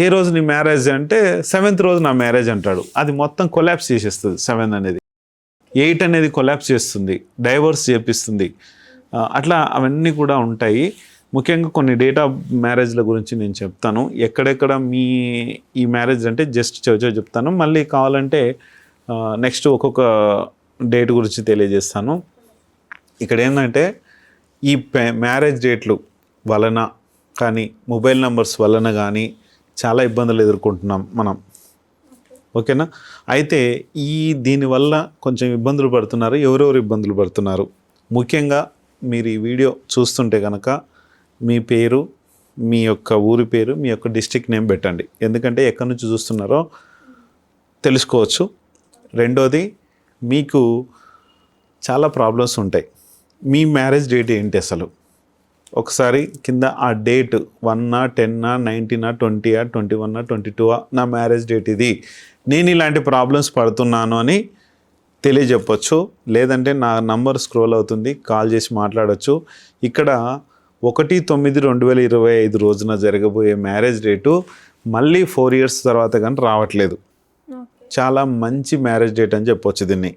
ఏ రోజు నీ మ్యారేజ్ అంటే సెవెంత్ రోజు నా మ్యారేజ్ అంటాడు. అది మొత్తం కొలాప్స్ చేసేస్తుంది సెవెన్ అనేది. ఎయిట్ అనేది కొలాప్స్ చేస్తుంది డైవర్స్ చేపిస్తుంది. అట్లా అవన్నీ కూడా ఉంటాయి. ముఖ్యంగా కొన్ని డేట్ ఆఫ్ మ్యారేజ్ల గురించి నేను చెప్తాను. ఎక్కడెక్కడ మీ ఈ మ్యారేజ్ అంటే జస్ట్ చోచో చెప్తాను. మళ్ళీ కావాలంటే నెక్స్ట్ ఒక్కొక్క డేట్ గురించి తెలియజేస్తాను. ఇక్కడ ఏంటంటే ఈ మ్యారేజ్ డేట్లు వలన కానీ మొబైల్ నంబర్స్ వలన కానీ చాలా ఇబ్బందులు ఎదుర్కొంటున్నాం మనం. ఓకేనా? అయితే ఈ దీనివల్ల కొంచెం ఇబ్బందులు పడుతున్నారు ఎవరెవరు ఇబ్బందులు పడుతున్నారు? ముఖ్యంగా మీరు ఈ వీడియో చూస్తుంటే కనుక మీ పేరు మీ యొక్క ఊరి పేరు మీ యొక్క డిస్టిక్ నేమ్ పెట్టండి. ఎందుకంటే ఎక్కడి నుంచి చూస్తున్నారో తెలుసుకోవచ్చు. రెండోది మీకు చాలా ప్రాబ్లమ్స్ ఉంటాయి. మీ మ్యారేజ్ డేట్ ఏంటి అసలు? ఒకసారి కింద ఆ డేట్ వన్నా టెన్నా నైన్టీనా ట్వంటీయా ట్వంటీ వన్నా ట్వంటీ టూవా నా మ్యారేజ్ డేట్ ఇది. నేను ఇలాంటి ప్రాబ్లమ్స్ పడుతున్నాను అని తెలియజెప్పొచ్చు. లేదంటే నా నంబర్ స్క్రోల్ అవుతుంది కాల్ చేసి మాట్లాడొచ్చు. ఇక్కడ ఒకటి తొమ్మిది రెండు వేల ఇరవై ఐదు రోజున జరగబోయే మ్యారేజ్ డేటు మళ్ళీ ఫోర్ ఇయర్స్ తర్వాత కానీ రావట్లేదు. చాలా మంచి మ్యారేజ్ డేట్ అని చెప్పొచ్చు దీన్ని.